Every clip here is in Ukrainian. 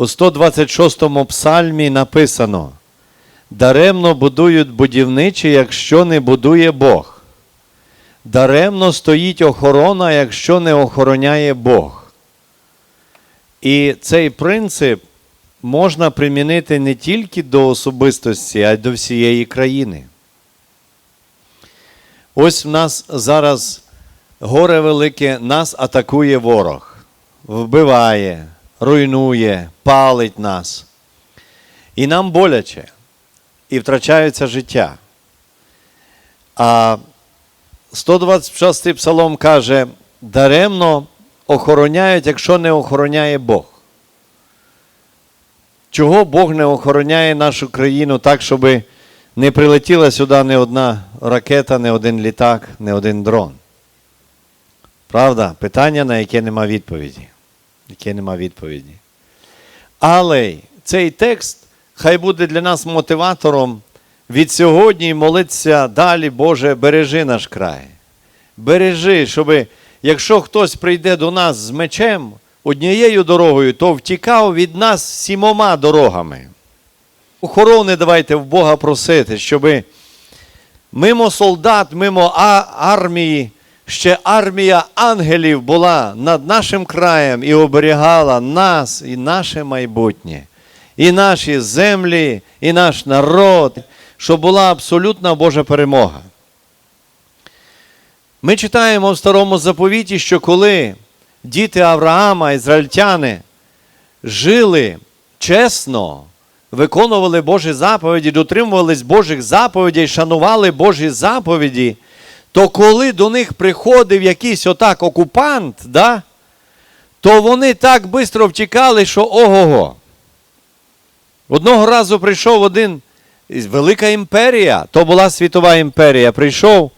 У 126 псальмі написано: Даремно будують будівничі, якщо не будує Бог. Даремно стоїть охорона, якщо не охороняє Бог. І цей принцип можна примінити не тільки до особистості, а й до всієї країни. Ось в нас зараз горе велике, нас атакує ворог, вбиває, руйнує, палить нас. І нам боляче, і втрачаються життя. А 126 псалом каже: даремно охороняють, якщо не охороняє Бог. Чого Бог не охороняє нашу країну так, щоб не прилетіла сюди не одна ракета, не один літак, не один дрон? Правда? Питання, на яке нема відповіді. Яке нема відповіді. Але цей текст хай буде для нас мотиватором від сьогодні молитися далі, Боже, бережи наш край. Бережи, щоб якщо хтось прийде до нас з мечем однією дорогою, то втікав від нас сімома дорогами. Охорони давайте в Бога просити, щоб мимо солдат, мимо армії, ще армія ангелів була над нашим краєм і оберігала нас і наше майбутнє, і наші землі, і наш народ, щоб була абсолютна Божа перемога. Ми читаємо в старому заповіті, що коли діти Авраама, ізраїльтяни, жили чесно, виконували Божі заповіді, дотримувались Божих заповідей, шанували Божі заповіді, то коли до них приходив якийсь отак окупант, да, то вони так швидко втікали, що ого-го. Одного разу прийшов один велика імперія, то була світова імперія, прийшов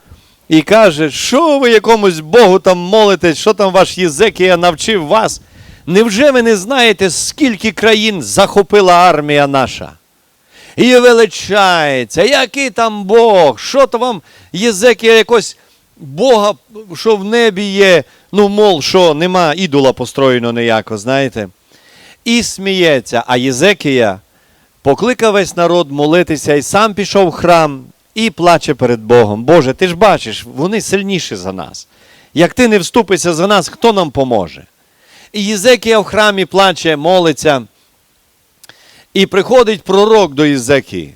і каже, що ви якомусь Богу там молитесь, що там ваш Єзекія навчив вас? Невже ви не знаєте, скільки країн захопила армія наша? І величається, який там Бог? Що то вам Єзекія якось Бога, що в небі є, ну, мол, що нема ідола построєно ніяко, знаєте? І сміється, а Єзекія покликав весь народ молитися і сам пішов в храм і плаче перед Богом. Боже, ти ж бачиш, вони сильніші за нас. Як ти не вступишся за нас, хто нам поможе? І Єзекія в храмі плаче, молиться. І приходить пророк до Єзекії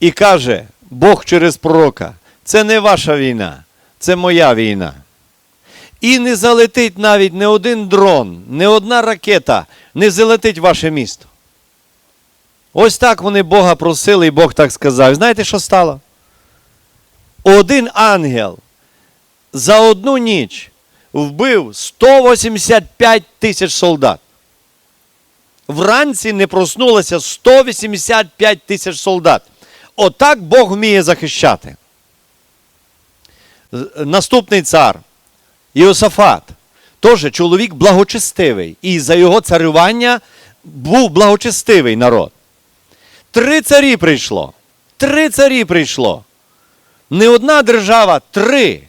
і каже: Бог через пророка, це не ваша війна, це моя війна. І не залетить навіть не один дрон, не одна ракета не залетить ваше місто. Ось так вони Бога просили, і Бог так сказав. Знаєте, що стало? Один ангел за одну ніч вбив 185 тисяч солдат. Вранці не проснулося 185 тисяч солдат. Отак Бог вміє захищати. Наступний цар Іосафат, теж чоловік благочестивий. І за його царювання був благочестивий народ. Три царі прийшло. Три царі прийшло. Не одна держава, три.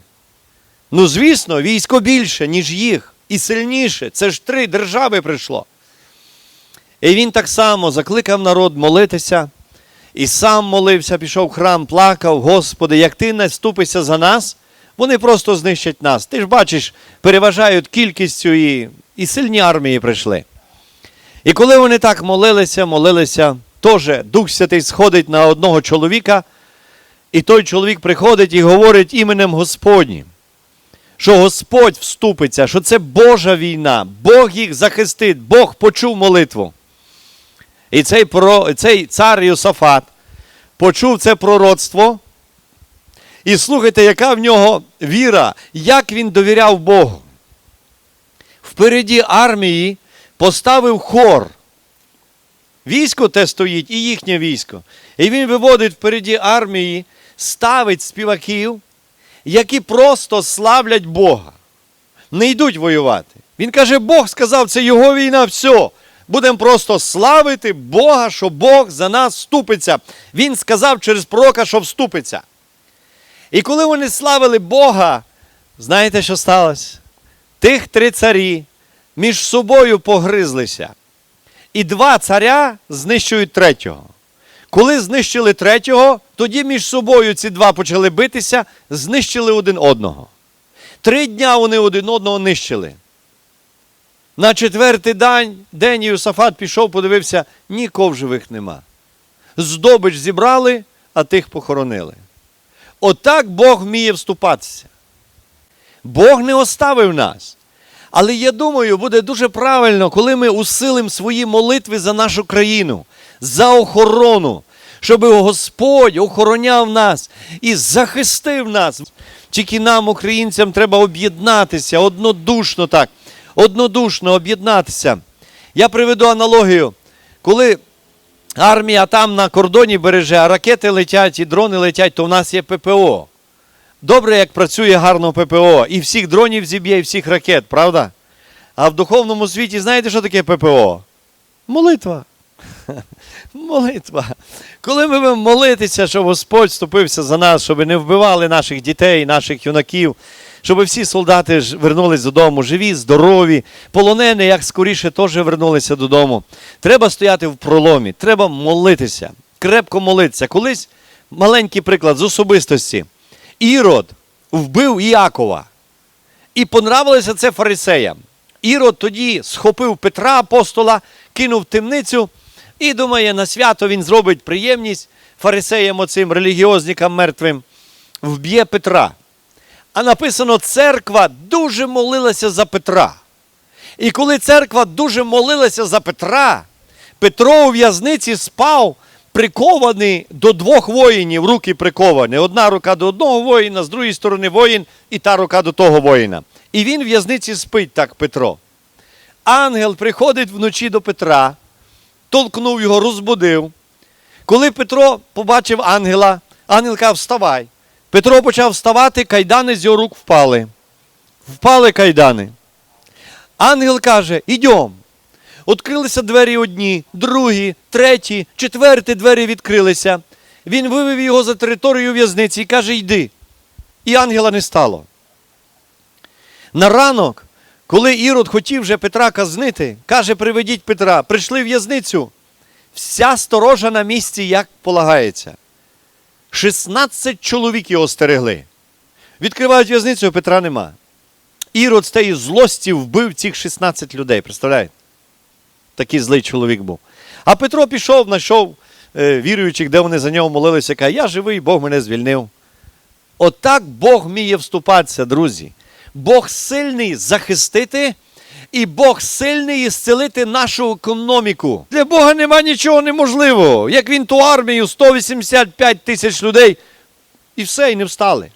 Ну, звісно, військо більше, ніж їх, і сильніше. Це ж три держави прийшло. І він так само закликав народ молитися, і сам молився, пішов в храм, плакав, Господи, як ти не вступишся за нас, вони просто знищать нас. Ти ж бачиш, переважають кількістю і, і сильні армії прийшли. І коли вони так молилися, молилися, теж Дух Святий сходить на одного чоловіка, і той чоловік приходить і говорить іменем Господнім, що Господь вступиться, що це Божа війна, Бог їх захистить, Бог почув молитву. І цей, про, цей цар Йосафат почув це пророцтво. І слухайте, яка в нього віра, як він довіряв Богу. Впереді армії поставив хор. Військо те стоїть і їхнє військо. І він виводить впереді армії, ставить співаків, які просто славлять Бога. Не йдуть воювати. Він каже, Бог сказав, це його війна, все. Будемо просто славити Бога, що Бог за нас вступиться. Він сказав через пророка, що вступиться. І коли вони славили Бога, знаєте, що сталося? Тих три царі між собою погризлися. І два царя знищують третього. Коли знищили третього, тоді між собою ці два почали битися, знищили один одного. Три дня вони один одного нищили. На четвертий день, день Іосафат пішов, подивився, нікого в живих нема. Здобич зібрали, а тих похоронили. Отак Бог вміє вступатися. Бог не оставив нас. Але я думаю, буде дуже правильно, коли ми усилимо свої молитви за нашу країну, за охорону, щоб Господь охороняв нас і захистив нас. Тільки нам, українцям, треба об'єднатися однодушно так, однодушно об'єднатися. Я приведу аналогію, коли армія там на кордоні береже, а ракети летять і дрони летять, то в нас є ППО. Добре, як працює гарно ППО. І всіх дронів зіб'є, і всіх ракет, правда? А в духовному світі знаєте, що таке ППО? Молитва. Молитва. Коли ми будемо молитися, щоб Господь вступився за нас, щоб не вбивали наших дітей, наших юнаків, щоб всі солдати ж вернулись додому, живі, здорові, полонені, як скоріше, теж вернулися додому. Треба стояти в проломі, треба молитися, крепко молитися. Колись маленький приклад з особистості. Ірод вбив Іакова. І понравилося це фарисеям. Ірод тоді схопив Петра апостола, кинув в темницю і думає, на свято він зробить приємність фарисеям оцим релігіозникам мертвим, вб'є Петра. А написано, церква дуже молилася за Петра. І коли церква дуже молилася за Петра, Петро у в'язниці спав, прикований до двох воїнів, руки приковані. Одна рука до одного воїна, з другої сторони воїн, і та рука до того воїна. І він в в'язниці спить так, Петро. Ангел приходить вночі до Петра, толкнув його, розбудив. Коли Петро побачив ангела, ангел каже, вставай. Петро почав вставати, кайдани з його рук впали. Впали кайдани. Ангел каже: ідьом. Открилися двері одні, другі, треті, четверті двері відкрилися. Він вивів його за територію в'язниці і каже: йди. І ангела не стало. На ранок, коли Ірод хотів вже Петра казнити, каже: приведіть Петра, прийшли в в'язницю. Вся сторожа на місці, як полагається. 16 чоловік його стерегли. Відкривають в'язницю, Петра нема. Ірод з тієї злості вбив цих 16 людей. Представляєте? Такий злий чоловік був. А Петро пішов, знайшов е, віруючих, де вони за нього молилися, каже, я живий, Бог мене звільнив. Отак Бог вміє вступатися, друзі. Бог сильний захистити, і Бог сильний ісцелити нашу економіку. Для Бога нема нічого неможливого. Як він ту армію 185 тисяч людей, і все, і не встали.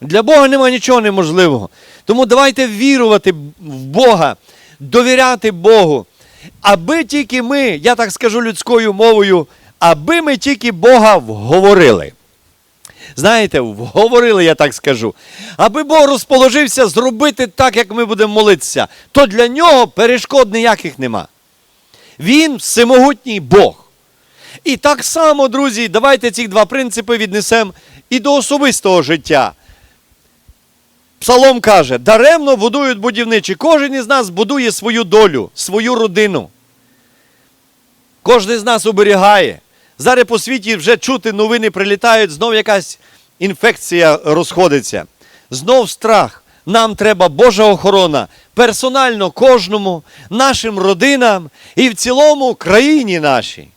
Для Бога нема нічого неможливого. Тому давайте вірувати в Бога, довіряти Богу. Аби тільки ми, я так скажу людською мовою, аби ми тільки Бога вговорили. Знаєте, вговорили, я так скажу. Аби Бог розположився зробити так, як ми будемо молитися, то для нього перешкод ніяких нема. Він всемогутній Бог. І так само, друзі, давайте ці два принципи віднесемо і до особистого життя. Псалом каже: даремно будують будівничі. Кожен із нас будує свою долю, свою родину. Кожен з нас оберігає. Зараз по світі вже чути новини прилітають, знов якась інфекція розходиться. Знов страх. Нам треба Божа охорона персонально кожному, нашим родинам і в цілому країні нашій.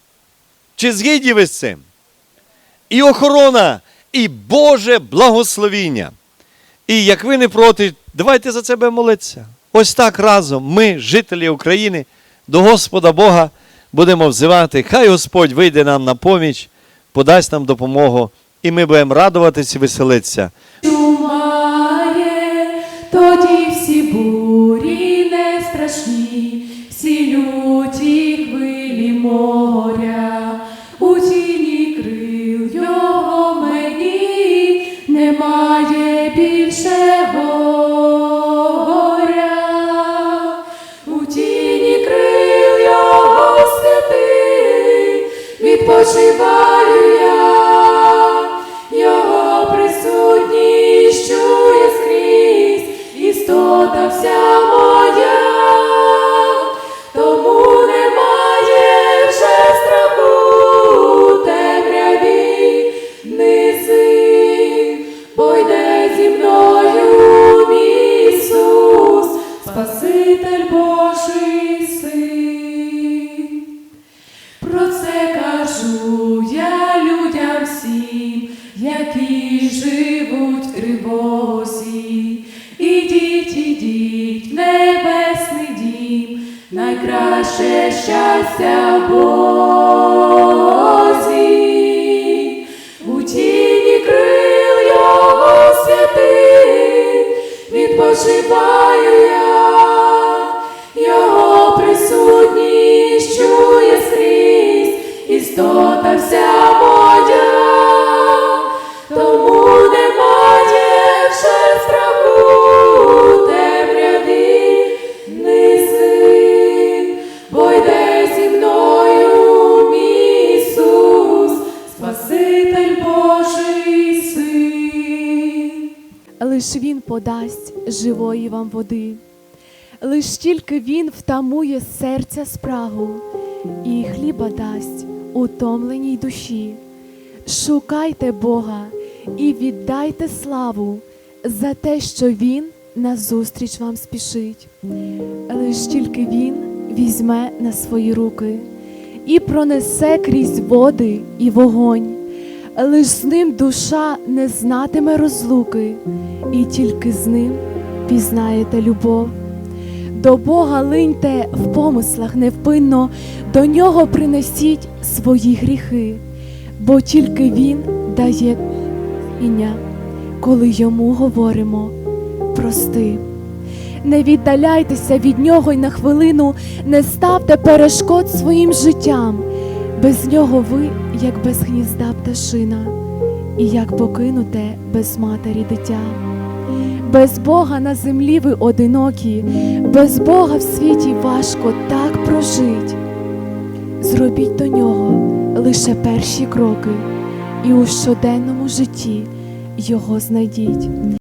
Чи згідні ви з цим? І охорона, і Боже благословіння. І як ви не проти, давайте за себе молитися. Ось так разом ми, жителі України, до Господа Бога будемо взивати. Хай Господь вийде нам на поміч, подасть нам допомогу, і ми будемо радуватися і веселитися. Думає, тоді всі бурі не страшні, всі люті хвилі моря, у тіні крил його мені немає більше відпочиваю я. Його присутність чує скрізь, істота вся наше щастя в Бозі, у тіні крил Його святих відпочиваю я, Його присутність чує скрізь, істота вся моя, лиш він подасть живої вам води, лиш тільки він втамує серця спрагу і хліба дасть утомленій душі. Шукайте Бога і віддайте славу за те, що Він назустріч вам спішить. Лиш тільки Він візьме на свої руки і пронесе крізь води і вогонь. Лиш з ним душа не знатиме розлуки, і тільки з ним пізнаєте любов. До Бога линьте в помислах невпинно, до нього принесіть свої гріхи, бо тільки Він дає ім'я, коли йому говоримо прости. Не віддаляйтеся від нього й на хвилину, не ставте перешкод своїм життям. Без нього ви, як без гнізда пташина, і як покинуте без матері дитя. Без Бога на землі ви одинокі, без Бога в світі важко так прожить. Зробіть до нього лише перші кроки, і у щоденному житті його знайдіть.